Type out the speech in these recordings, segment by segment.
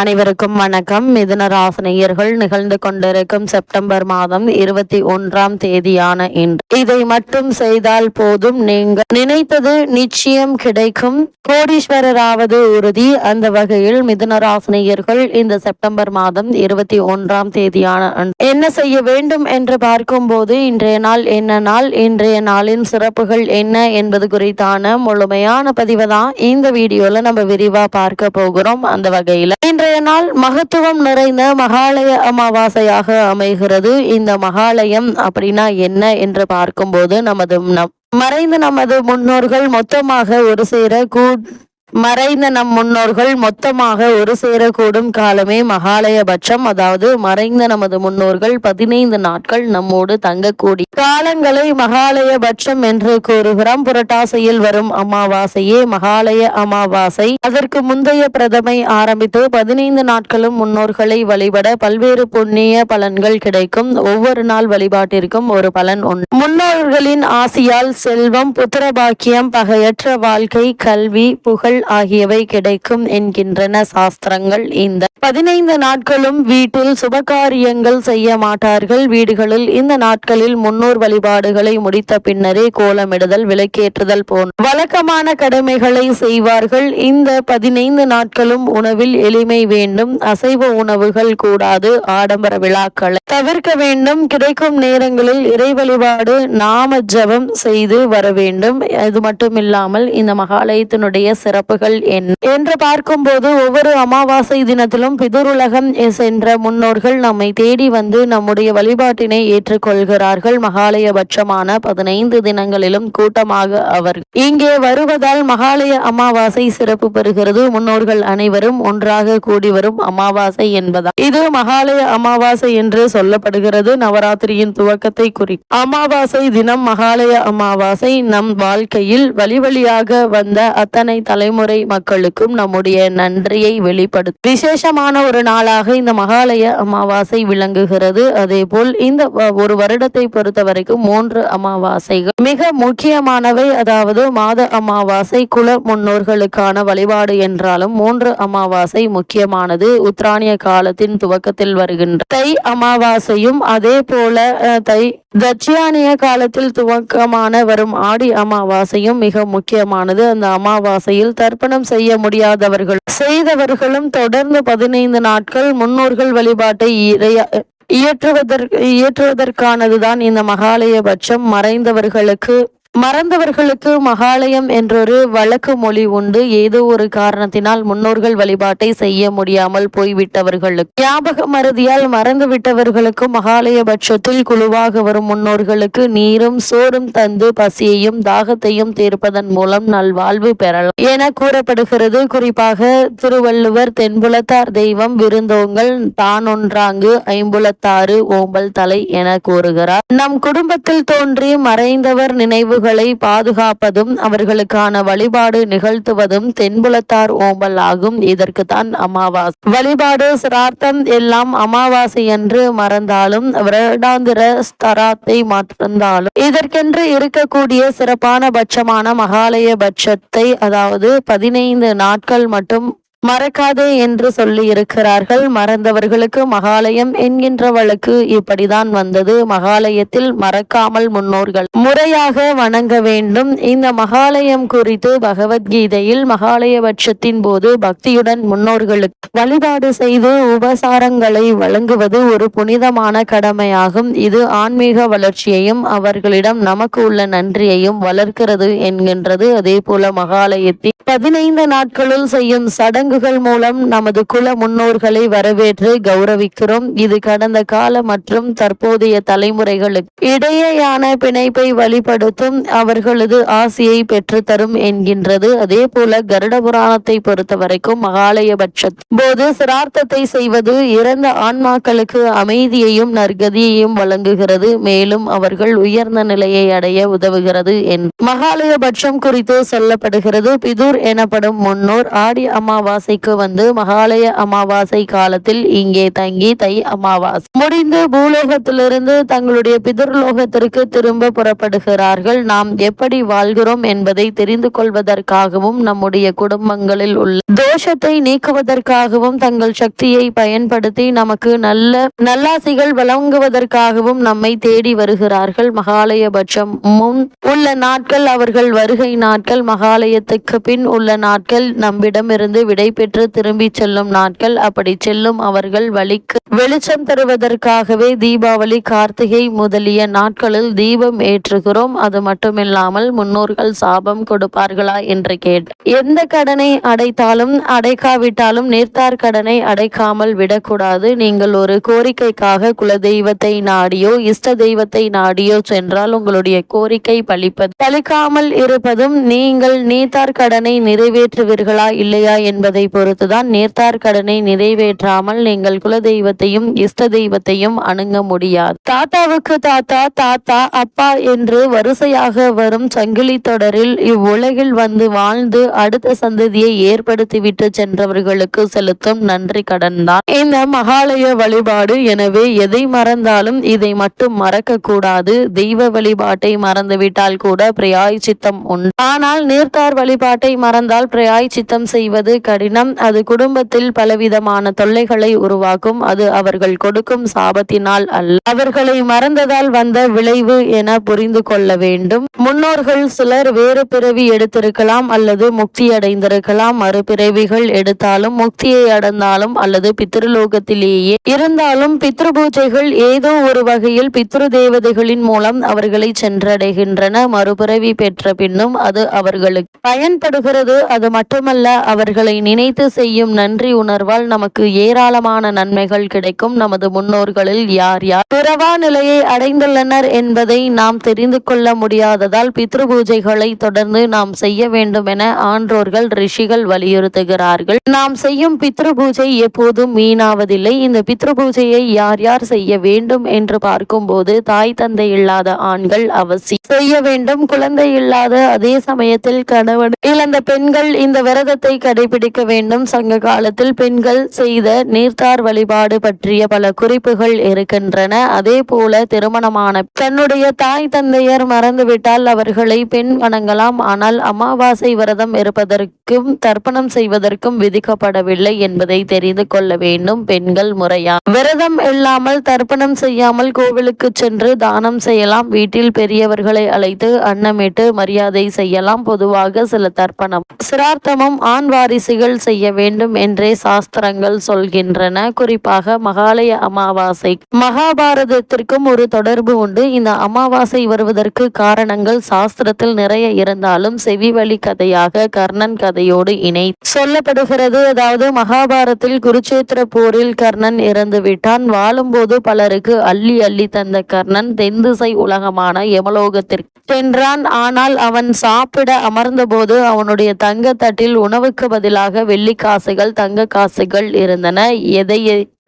அனைவருக்கும் வணக்கம். மிதுன ராசினியர்கள் நிகழ்ந்து கொண்டிருக்கும் செப்டம்பர் மாதம் இருபத்தி ஒன்றாம் தேதியான இன்று. இதை மட்டும் செய்தால் போதும். நீங்கள் நினைத்தது நிச்சயம் கிடைக்கும். கோடீஸ்வரராவது உறுதி. அந்த வகையில் மிதுன ராசினியர்கள் இந்த செப்டம்பர் மாதம் இருபத்தி ஒன்றாம் தேதியான அன்று. என்ன செய்ய வேண்டும் என்று பார்க்கும்போது இன்றைய நாள் என்ன நாள்? இன்றைய நாளின் சிறப்புகள் என்ன என்பது குறித்தான முழுமையான பதிவை தான் இந்த வீடியோல நம்ம விரிவா பார்க்க போகிறோம். அந்த வகையில இன்றைய நாள் மகத்துவம் நிறைந்த மகாலய அமாவாசையாக அமைகிறது. இந்த மகாலயம் அப்படின்னா என்ன என்று பார்க்கும்போது நமது நம் மறைந்த நமது முன்னோர்கள் மொத்தமாக ஒரு சேர கூ மறைந்த நம் முன்னோர்கள் மொத்தமாக ஒரு சேரக்கூடும் காலமே மகாலயபட்சம். அதாவது மறைந்த நமது முன்னோர்கள் பதினைந்து நாட்கள் நம்மோடு தங்கக்கூடிய காலங்களை மகாலயபட்சம் என்று கூறுகிறோம். புரட்டாசையில் வரும் அமாவாசையே மகாலய அமாவாசை. அதற்கு முந்தைய பிரதமை ஆரம்பித்து பதினைந்து நாட்களும் முன்னோர்களை வழிபட பல்வேறு புண்ணிய பலன்கள் கிடைக்கும். ஒவ்வொரு நாள் வழிபாட்டிற்கும் ஒரு பலன் உண்டு. முன்னோர்களின் ஆசியால் செல்வம் புத்திரபாக்கியம் பகையற்ற வாழ்க்கை கல்வி புகழ் ஆகியவை கிடைக்கும் என்கின்றன சாஸ்திரங்கள் இந்த பதினைந்து நாட்களும் வீட்டில் சுபகாரியங்கள் செய்ய மாட்டார்கள். வீடுகளில் இந்த நாட்களில் முன்னோர் வழிபாடுகளை முடித்த பின்னரே கோலமிடுதல் விளக்கேற்றுதல் போன்ற வழக்கமான கடமைகளை செய்வார்கள். இந்த பதினைந்து நாட்களும் உணவில் எளிமை வேண்டும். அசைவ உணவுகள் கூடாது. ஆடம்பர விழாக்களை தவிர்க்க வேண்டும். கிடைக்கும் நேரங்களில் இறை வழிபாடு நாம ஜபம் செய்து வர வேண்டும். அது மட்டுமில்லாமல் இந்த மகாலயத்தினுடைய சிறப்புகள் என்ன? என்று பார்க்கும்போது ஒவ்வொரு அமாவாசை தினத்திலும் பிதுருலகம் சென்ற முன்னோர்கள் நம்மை தேடி வந்து நம்முடைய வழிபாட்டினை ஏற்றுக்கொள்கிறார்கள். மகாலயபட்சமான பதினைந்து தினங்களிலும் கூட்டமாக அவர். இங்கே வருவதால் மகாலய அமாவாசை சிறப்பு பெறுகிறது. முன்னோர்கள் அனைவரும் ஒன்றாக கூடி வரும் அமாவாசை என்பதால். இது மகாலய அமாவாசை என்று சொல்லப்படுகிறது. நவராத்திரியின் துவக்கத்தை குறிக்கும் அமாவாசை தினம் மகாலய அமாவாசை. நம் வாழ்க்கையில் வழி வழியாக வந்த அத்தனை தலைமுறை மக்களுக்கும் நம்முடைய நன்றியை வெளிப்படுத்தும். புனிதமான ஒரு நாளாக இந்த மகாலய அமாவாசை விளங்குகிறது. அதே போல் இந்த ஒரு வருடத்தை பொறுத்த வரைக்கும் மூன்று அமாவாசைகள் மிக முக்கியமானவை. அதாவது மாத அமாவாசை குல முன்னோர்களுக்கான வழிபாடு என்றாலும் மூன்று அமாவாசை முக்கியமானது. உத்ராணிய காலத்தின் துவக்கத்தில் வருகின்ற தை அமாவாசையும் அதே போல தை தட்சியானிய காலத்தில் துவக்கமான வரும் ஆடி அமாவாசையும் மிக முக்கியமானது. அந்த அமாவாசையில் தர்ப்பணம் செய்ய முடியாதவர்கள் செய்தவர்களும் தொடர்ந்து பதினைந்து நாட்கள் முன்னோர்கள் வழிபாட்டை இயற்றுவதற்கு இயற்றுவதற்கானதுதான் இந்த மகாலயபட்சம். மறைந்தவர்களுக்கு மறந்தவர்களுக்கு மகாலயம் என்றொரு வழக்கு மொழி உண்டு. ஏதோ ஒரு காரணத்தினால் முன்னோர்கள் வழிபாட்டை செய்ய முடியாமல் போய்விட்டவர்களுக்கு. ஞாபக மறதியால் மறந்து விட்டவர்களுக்கு மகாலய பட்சத்தில் குழுவாக வரும் முன்னோர்களுக்கு நீரும் சோறும் தந்து பசியையும் தாகத்தையும் தீர்ப்பதன் மூலம் நல்வாழ்வு பெறலாம் என கூறப்படுகிறது. குறிப்பாக திருவள்ளுவர் தென்புலத்தார் தெய்வம் விருந்தோங்கள் தானொன்றாங்கு ஐம்புலத்தாறு ஓம்பல் தலை என கூறுகிறார். நம் குடும்பத்தில் தோன்றி மறைந்தவர் நினைவுகள் பாதுகாப்பதும் அவர்களுக்கான வழிபாடு நிகழ்த்துவதும் தென்புலத்தார் ஓம்பல் ஆகும். இதற்கு தான் அமாவாசை. வழிபாடு சிரார்த்தம் எல்லாம் அமாவாசை என்று மறந்தாலும் வருடாந்திர ஸ்தராத்தை மறந்தாலும் இதற்கென்று இருக்கக்கூடிய சிறப்பான பட்சமான மகாலய பட்சத்தை அதாவது பதினைந்து நாட்கள் மட்டும் மறக்காதே என்று சொல்லி இருக்கிறார்கள். மறந்தவர்களுக்கு மகாலயம் என்கின்ற வழக்கு இப்படிதான் வந்தது. மகாலயத்தில் மறக்காமல் முன்னோர்கள் முறையாக வணங்க வேண்டும். இந்த மகாலயம் குறித்து பகவத்கீதையில் மகாலய பட்சத்தின் போது பக்தியுடன் முன்னோர்களுக்கு வழிபாடு செய்து உபசாரங்களை வழங்குவது ஒரு புனிதமான கடமையாகும். இது ஆன்மீக வளர்ச்சியையும் அவர்களிடம் நமக்கு உள்ள நன்றியையும் வளர்க்கிறது என்கின்றது. அதே போல மகாலயத்தில் பதினைந்து நாட்களில் செய்யும் சடங்குகள் மூலம் நமது குல முன்னோர்களை வரவேற்று கௌரவிக்கிறோம். இது கடந்த கால மற்றும் தற்போதைய தலைமுறைகளுக்கு இடையேயான பிணைப்பை வழிபடுத்தும் அவர்களது ஆசையை பெற்றுத்தரும் என்கின்றது. அதே போல கருட புராணத்தை பொறுத்த வரைக்கும் மகாலயபட்ச போது சிரார்த்தத்தை செய்வது இறந்த ஆன்மாக்களுக்கு அமைதியையும் நற்கதியையும் வழங்குகிறது. மேலும் அவர்கள் உயர்ந்த நிலையை அடைய உதவுகிறது என் மகாலயபட்சம் குறித்து சொல்லப்படுகிறது. பிதுர் எனப்படும் முன்னோர் ஆடி அமாவாசைக்கு வந்து மகாலய அமாவாசை காலத்தில் இங்கே தங்கி தை அமாவாசை. முடிந்து பூலோகத்திலிருந்து தங்களுடைய பிதர்லோகத்திற்கு திரும்ப புறப்படுகிறார்கள். நாம் எப்படி வாழ்கிறோம் என்பதை தெரிந்து கொள்வதற்காகவும் நம்முடைய குடும்பங்களில் உள்ள தோஷத்தை நீக்குவதற்காகவும் தங்கள் சக்தியை பயன்படுத்தி நமக்கு நல்ல நல்லாசிகள் வழங்குவதற்காகவும் நம்மை தேடி வருகிறார்கள். மகாலயபட்சம் முன் உள்ள நாட்கள் அவர்கள் வருகை நாட்கள் மகாலயத்துக்கு பின் உள்ள நாட்கள் நம்மிடமிருந்து விடை பெற்று திரும்பி செல்லும் நாட்கள். அப்படி செல்லும் அவர்கள் வழிக்கு வெளிச்சம் தருவதற்காகவே தீபாவளி கார்த்திகை முதலிய நாட்களில் தீபம் ஏற்றுகிறோம். அது மட்டுமில்லாமல் முன்னோர்கள் சாபம் கொடுப்பார்களா என்று கேட்டு எந்த கடனை அடைத்தாலும் அடைக்காவிட்டாலும் நேர்த்தார் கடனை அடைக்காமல் விடக்கூடாது. நீங்கள் ஒரு கோரிக்கைக்காக குலதெய்வத்தை நாடியோ இஷ்ட தெய்வத்தை நாடியோ சென்றால் உங்களுடைய கோரிக்கை பழிப்பது பழிக்காமல் இருப்பதும் நீங்கள் நீத்தார் கடனை நிறைவேற்றுவீர்களா இல்லையா என்பதை பொறுத்துதான் நேர்த்தார் கடனை நிறைவேற்றாமல் நீங்கள் குலதெய்வத்தையும் இஷ்ட தெய்வத்தையும் அணுங்க முடியாது. தாத்தாவுக்கு தாத்தா தாத்தா அப்பா என்று வரிசையாக வரும் சங்கிலி தொடரில் இவ்வுலகில் வந்து வாழ்ந்து அடுத்த சந்ததியை ஏற்படுத்திவிட்டு சென்றவர்களுக்கு செலுத்தும் நன்றி கடன் தான் இந்த மகாலய வழிபாடு எனவே எதை மறந்தாலும் இதை மட்டும் மறக்க கூடாது தெய்வ வழிபாட்டை மறந்துவிட்டால் கூட பிரயாய்ச்சித்தம் உண்டு. ஆனால் நீர்த்தார் வழிபாட்டை மறந்தால் பிராயச்சித்தம் செய்வது கடினம். அது குடும்பத்தில் பலவிதமான தொல்லைகளை உருவாக்கும். அது அவர்கள் கொடுக்கும் சாபத்தினால் அல்ல. அவர்களை மறந்ததால் வந்த விளைவு என புரிந்து கொள்ள வேண்டும். முன்னோர்கள் சிலர் வேறு பிறவி எடுத்திருக்கலாம் அல்லது முக்தி அடைந்திருக்கலாம். மறுபிறவிகள் எடுத்தாலும் முக்தியை அடைந்தாலும் அல்லது பித்ருலோகத்திலேயே இருந்தாலும் பித்ரு பூஜைகள் ஏதோ ஒரு வகையில் பித்ரு தேவதைகளின் மூலம் அவர்களை சென்றடைகின்றன. மறுபிறவி பெற்ற பின்னும் அது அவர்களுக்கு பயன்படுகிற பயன்படுகிறது அது மட்டுமல்ல அவர்களை நினைத்து செய்யும் நன்றி உணர்வால் நமக்கு ஏராளமான நன்மைகள் கிடைக்கும். நமது முன்னோர்களில் யார் யார் பிறவா நிலையை அடைந்துள்ளனர் என்பதை நாம் தெரிந்து கொள்ள முடியாததால் பித்ரு பூஜைகளை தொடர்ந்து நாம் செய்ய வேண்டும் என ஆன்றோர்கள் ரிஷிகள் வலியுறுத்துகிறார்கள். நாம் செய்யும் பித்ரு பூஜை எப்போதும் வீணாவதில்லை. இந்த பித்ரு பூஜையை யார் யார் செய்ய வேண்டும் என்று பார்க்கும்போது தாய் தந்தை இல்லாத ஆண்கள் அவசியம். செய்ய வேண்டும். குழந்தை இல்லாத அதே சமயத்தில் கணவன் இழந்த பெண்கள் இந்த விரதத்தை கடைபிடிக்க வேண்டும். சங்க காலத்தில் பெண்கள் செய்த நீர்த்தார் வழிபாடு பற்றிய பல குறிப்புகள் இருக்கின்றன. அதே போல திருமணமான தன்னுடைய தாய் தந்தையர் மறந்துவிட்டால் அவர்களை பெண் வணங்கலாம். ஆனால் அமாவாசை விரதம் இருப்பதற்கும் தர்ப்பணம் செய்வதற்கும் விதிக்கப்படவில்லை என்பதை தெரிந்து கொள்ள வேண்டும் பெண்கள் முறையா விரதம் இல்லாமல் தர்ப்பணம் செய்யாமல் கோவிலுக்கு சென்று தானம் செய்யலாம். வீட்டில் பெரியவர்களை அழைத்து அன்னமிட்டு மரியாதை செய்யலாம். பொதுவாக சில தர்ப்பணம் சிரார்த்தமும் ஆண் வாரிசுகள் செய்ய வேண்டும் என்றே சாஸ்திரங்கள் சொல்கின்றன. குறிப்பாக மகாலய அமாவாசை. மகாபாரதத்திற்கும் ஒரு தொடர்பு உண்டு. இந்த அமாவாசை வருவதற்கு காரணங்கள் சாஸ்திரத்தில் நிறைய இருந்தாலும் செவிவழி கதையாக கர்ணன் கதையோடு இணை. சொல்லப்படுகிறது அதாவது மகாபாரத்தில் குருச்சேத்திர போரில் கர்ணன் இறந்து விட்டான் வாழும்போது பலருக்கு அள்ளி அள்ளி தந்த கர்ணன் தென் திசை உலகமான யமலோகத்திற்கு சென்றான். ஆனால் அவன் சாப்பிட அமர்ந்தபோது அவனுடைய தங்க தட்டில் உணவுக்கு பதிலாக வெள்ளி காசுகள் தங்க காசுகள் இருந்தன. எதை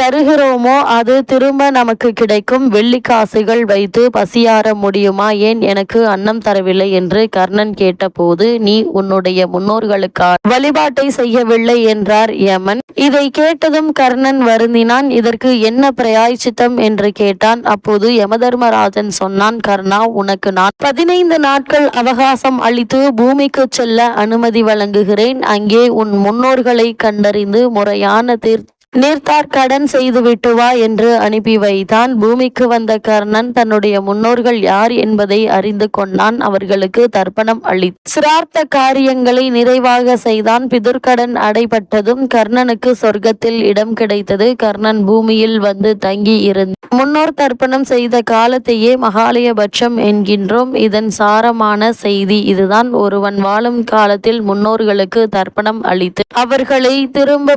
தருகிறோமோ அது திரும்ப நமக்கு கிடைக்கும். வெள்ளி காசுகள் வைத்து பசியார முடியுமா? ஏன் எனக்கு அன்னம் தரவில்லை என்று கர்ணன் கேட்டபோது நீ உன்னுடைய முன்னோர்களுக்காக வழிபாட்டை செய்யவில்லை என்றார் யமன். இதை கேட்டதும் கர்ணன் வருந்தினான். இதற்கு என்ன பிரயாய்ச்சித்தம் என்று கேட்டான். அப்போது யமதர்மராஜன் சொன்னான் கர்ணா உனக்கு நான் பதினைந்து நாட்கள் அவகாசம் அளித்து பூமிக்கு செல்ல அனுமதி வழங்குகிறேன். அங்கே உன் முன்னோர்களை கண்டறிந்து முறையான தீர் நீர்த்தார் கடன் செய்து விட்டு வா என்று அனுப்பி வைத்தான். பூமிக்கு வந்த கர்ணன் தன்னுடைய முன்னோர்கள் யார் என்பதை அறிந்து கொண்டான். அவர்களுக்கு தர்ப்பணம் அளி சிரார்த்த காரியங்களை நிறைவாக செய்தான். பிதுர்கடன் அடைபட்டதும் கர்ணனுக்கு சொர்க்கத்தில் இடம் கிடைத்தது. கர்ணன் பூமியில் வந்து தங்கி இருந்த முன்னோர் தர்ப்பணம் செய்த காலத்தையே மகாலயபட்சம் என்கின்றோம். இதன் சாரமான செய்தி இதுதான். ஒருவன் வாழும் காலத்தில் முன்னோர்களுக்கு தர்ப்பணம் அளித்து அவர்களை திரும்ப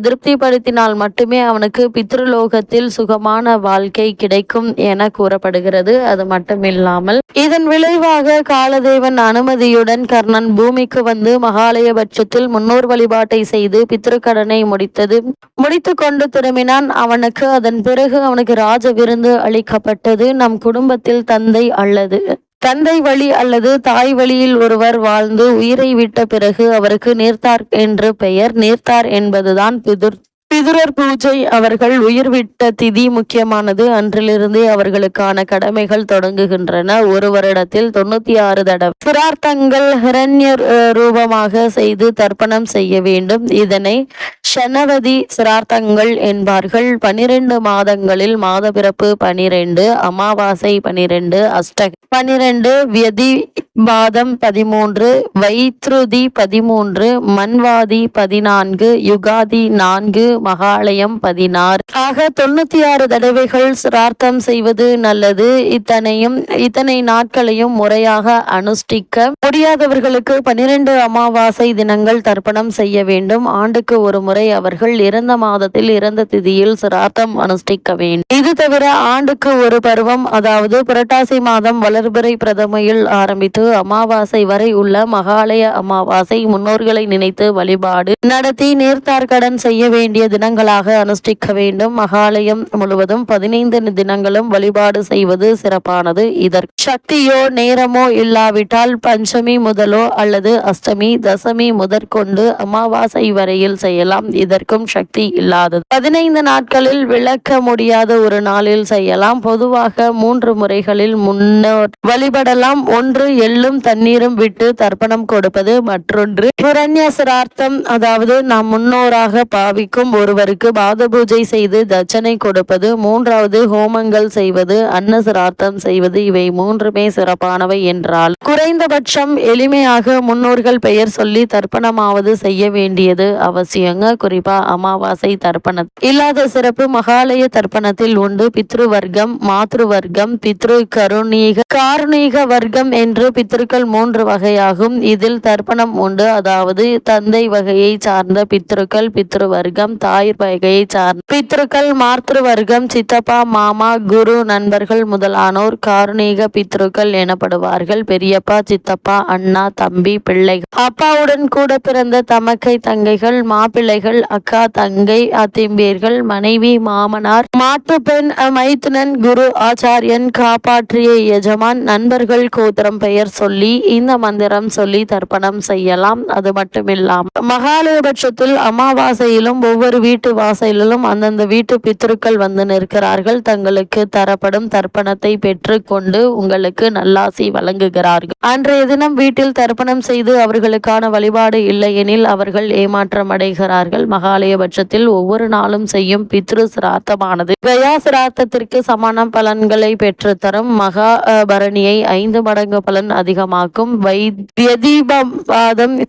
திருப்திப்படுத்த திருப்திப்படுத்தினால் மட்டுமே அவனுக்கு பித்ருலோகத்தில் சுகமான வாழ்க்கை கிடைக்கும் என கூறப்படுகிறது. அது மட்டுமில்லாமல் இதன் விளைவாக காலதேவன் அனுமதியுடன் கர்ணன் பூமிக்கு வந்து மகாலயபட்சத்தில் முன்னோர் வழிபாட்டை செய்து பித்ருக்கடனை முடித்தது. முடித்து கொண்டு திரும்பினான். அவனுக்கு அதன் பிறகு அவனுக்கு ராஜ விருந்து அளிக்கப்பட்டது. நம் குடும்பத்தில் தந்தை அல்லது தந்தை வழி அல்லது தாய் வழியில் ஒருவர் வாழ்ந்து உயிரை விட்ட பிறகு அவருக்கு நீர்த்தார் என்று பெயர். நீர்த்தார் என்பதுதான் பிதுர் பிதுரர் பூஜை அவர்கள் உயிர் விட்ட திதி முக்கியமானது. அன்றிலிருந்தே அவர்களுக்கான கடமைகள் தொடங்குகின்றன. ஒரு வருடத்தில் தொண்ணூத்தி ஆறு தடவை சிரார்த்தங்கள் ஹிரண்ய ரூபமாக செய்து தர்ப்பணம் செய்ய வேண்டும். இதனை ஷனவதி சிரார்த்தங்கள் என்பார்கள். பனிரெண்டு மாதங்களில் மாத பிறப்பு பனிரெண்டு அமாவாசை பனிரெண்டு அஷ்ட பனிரெண்டு வியதி பாதம் பதிமூன்று வைத்ருதி பதிமூன்று மன்வாதி பதினான்கு யுகாதி நான்கு மகாலயம் பதினாறு. ஆக தொண்ணூத்தி ஆறு தடவைகள் சிரார்த்தம் செய்வது நல்லது. இத்தனையும் இத்தனை நாட்களையும் முறையாக அனுஷ்டிக்க முடியாதவர்களுக்கு பனிரெண்டு அமாவாசை தினங்கள் தர்ப்பணம் செய்ய வேண்டும். ஆண்டுக்கு ஒரு முறை அவர்கள் இறந்த மாதத்தில் இறந்த திதியில் சிரார்த்தம் அனுஷ்டிக்க வேண்டும். இது தவிர ஆண்டுக்கு ஒரு பருவம் அதாவது புரட்டாசி மாதம் வளர்பிறை பிரதமையில் ஆரம்பித்து அமாவாசை வரை உள்ள மகாலய அமாவாசை முன்னோர்களை நினைத்து வழிபாடு நடத்தி நீர்த்தார்கடன் செய்ய வேண்டிய தினங்களாக அனுஷ்டிக்க வேண்டும். மகாலயம் முழுவதும் பதினைந்து தினங்களும் வழிபாடு செய்வது சிறப்பானது. இதற்கு சக்தியோ நேரமோ இல்லாவிட்டால் பஞ்சமி முதலோ அல்லது அஷ்டமி தசமி முதற்கொண்டு அமாவாசை வரையில் செய்யலாம். இதற்கும் சக்தி இல்லாதது. பதினைந்து நாட்களில் விளக்க முடியாத ஒரு நாளில் செய்யலாம். பொதுவாக மூன்று முறைகளில் முன்னோர் வழிபடலாம். ஒன்று எள்ளும் தண்ணீரும் விட்டு தர்ப்பணம் கொடுப்பது. மற்றொன்று ஹிரண்ய சிரார்த்தம் அதாவது நாம் முன்னோராக பாவிக்கும் ஒருவருக்கு பாத பூஜை செய்து தட்சணை கொடுப்பது மூன்றாவது ஹோமங்கள் செய்வது அன்ன சிராத்தம் செய்வது இவை மூன்றுமே சிறப்பானவை என்றால் குறைந்தபட்சம் எளிமையாக முன்னோர்கள் பெயர் சொல்லி தர்ப்பணமாவது செய்ய வேண்டியது அவசியங்க. குறிப்பா அமாவாசை தர்ப்பணம். இல்லாத சிறப்பு மகாலய தர்ப்பணத்தில் உண்டு. பித்ரு வர்க்கம் மாத்ரு வர்க்கம் பித்ரு கருணீக காருணீக வர்க்கம் என்று பித்ருக்கள் மூன்று வகையாகும். இதில் தர்ப்பணம் உண்டு. அதாவது தந்தை வகையை சார்ந்த பித்ருக்கள் பித்ரு வர்க்கம் தாய் வகையை சார்ந்த பித்ருக்கள் மாத்ரு வர்க்கம் சித்தப்பா மாமா குரு நண்பர்கள் முதலானோர் காரணிக பித்ருக்கள் எனப்படுவார்கள். பெரியப்பா சித்தப்பா அண்ணா தம்பி பிள்ளைகள். அப்பாவுடன் கூட பிறந்த தமக்கை தங்கைகள் மாப்பிள்ளைகள் அக்கா தங்கை அத்திம்பியர்கள் மனைவி மாமனார் மாட்டு பெண் மைத்துனன் குரு ஆச்சாரியன் காப்பாற்றிய எஜமான் நண்பர்கள் கோத்திரம் பெயர் சொல்லி இந்த மந்திரம் சொல்லி தர்ப்பணம் செய்யலாம். அது மட்டுமில்லாமல் மகாலயபட்சத்தில் அமாவாசையிலும் ஒவ்வொரு வீட்டு வாசலிலும் அந்தந்த வீட்டு பித்ருக்கள் வந்து நிற்கிறார்கள். தங்களுக்கு தரப்படும் தர்ப்பணத்தை பெற்றுக்கொண்டு உங்களுக்கு நல்லாசி வழங்குகிறார்கள். அன்றைய தினம் வீட்டில் தர்ப்பணம் செய்து அவர்களுக்கான வழிபாடு இல்லையெனில் அவர்கள் ஏமாற்றம் அடைகிறார்கள் மகாலயபட்சத்தில் ஒவ்வொரு நாளும் செய்யும் பித்ரு சிராத்தமானது கயா சிராத்தத்திற்கு சமான பலன்களை பெற்றுத்தரும் மகா பரணியை ஐந்து மடங்கு பலன் அதிகமாக்கும். வைத்தியதீபம்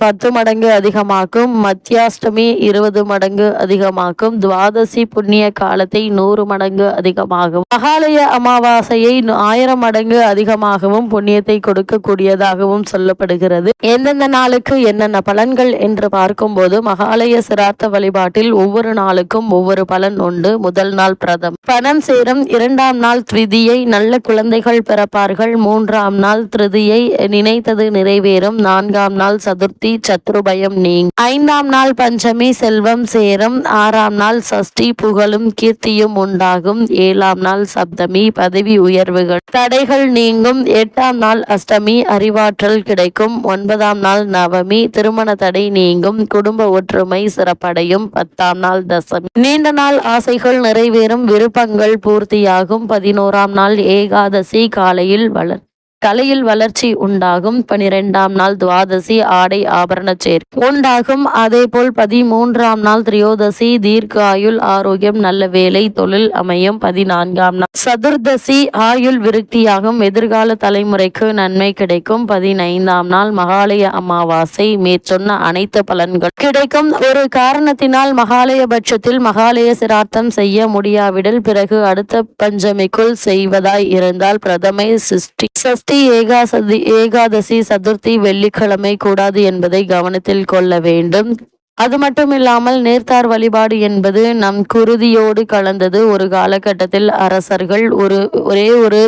பத்து மடங்கு அதிகமாக்கும். மத்தியாஷ்டமி இருபது மடங்கு அதிகமாக்கும். துவாதசி புண்ணிய காலத்தை நூறு மடங்கு அதிகமாகும். மகாலய அமாவாசையை ஆயிரம் மடங்கு அதிகமாகவும் புண்ணியத்தை கொடுக்கக்கூடியதாகவும் சொல்லப்படுகிறது. எந்தெந்த நாளுக்கு என்னென்ன பலன்கள் என்று பார்க்கும்போது மகாலய சிராத்த வழிபாட்டில் ஒவ்வொரு நாளுக்கும் ஒவ்வொரு பலன் உண்டு. முதல் நாள் பிரதம். பணம் சேரும். இரண்டாம் நாள் திருதியை நல்ல குழந்தைகள் பிறப்பார்கள். மூன்றாம் நாள் திருதியை நினைத்தது நிறைவேறும். நான்காம் நாள் சதுர்த்தி சத்ருபயம் நீங். ஐந்தாம் நாள் பஞ்சமி செல்வம் சேரும். ஆறாம் நாள் சஷ்டி புகழும் கீர்த்தியும் உண்டாகும். ஏழாம் நாள் சப்தமி பதவி உயர்வுகள். தடைகள் நீங்கும். எட்டாம் நாள் அஷ்டமி அறிவாற்றல் கிடைக்கும். ஒன்பதாம் நாள் நவமி திருமண தடை நீங்கும். குடும்ப ஒற்றுமை சிறப்படையும். பத்தாம் நாள் தசமி. நீண்ட நாள் ஆசைகள் நிறைவேறும். விருப்பங்கள் பூர்த்தியாகும். பதினோராம் நாள் ஏகாதசி காலையில் வளர் கலையில் வளர்ச்சி உண்டாகும். பனிரெண்டாம் நாள் துவாதசி ஆடை ஆபரண சேர் உண்டாகும். அதேபோல் பதிமூன்றாம் நாள் திரியோதசி தீர்க்காயுள் ஆரோக்கியம் நல்ல வேலை தொழில் அமையும். பதினான்காம் நாள் சதுர்தசி ஆயுள் விருத்தியாகும். எதிர்கால தலைமுறைக்கு நன்மை கிடைக்கும். பதினைந்தாம் நாள் மகாலய அமாவாசை மேற்சொன்ன அனைத்து பலன்கள் கிடைக்கும். ஒரு காரணத்தினால் மகாலய பட்சத்தில் மகாலய சிரார்த்தம் செய்ய முடியாவிடல் பிறகு அடுத்த பஞ்சமிக்குள் செய்வதாய் இருந்தால் பிரதமை சிருஷ்டி சஷ்டி ஏகாசதி ஏகாதசி சதுர்த்தி வெள்ளிக்கிழமை கூடாது என்பதை கவனத்தில் கொள்ள வேண்டும். அது மட்டும் இல்லாமல் நேர்த்தார் வழிபாடு என்பது நம் குருதியோடு கலந்தது. ஒரு காலகட்டத்தில் அரசர்கள் ஒரு ஒரே ஒரு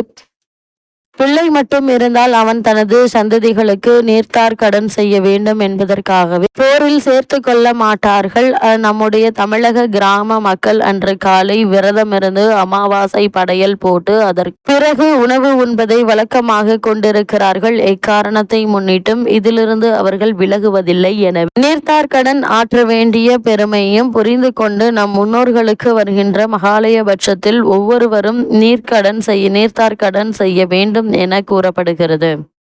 பிள்ளை மட்டும் இருந்தால் அவன் தனது சந்ததிகளுக்கு நீர்த்தார் கடன் செய்ய வேண்டும் என்பதற்காகவே போரில் சேர்த்து கொள்ள மாட்டார்கள். அஹ் நம்முடைய தமிழக கிராம மக்கள் அன்று காலை விரதமிருந்து அமாவாசை படையல் போட்டு அதற்கு பிறகு உணவு உண்பதை வழக்கமாக கொண்டிருக்கிறார்கள். எக்காரணத்தை முன்னிட்டும் இதிலிருந்து அவர்கள் விலகுவதில்லை என நீர்த்தார் கடன் ஆற்ற வேண்டிய பெருமையும் புரிந்து கொண்டு நம் முன்னோர்களுக்கு வருகின்ற மகாலய பட்சத்தில் ஒவ்வொருவரும் நீர்க்கடன் செய்ய நீர்த்தார் கடன் செய்ய வேண்டும் என கூறப்படுகிறது.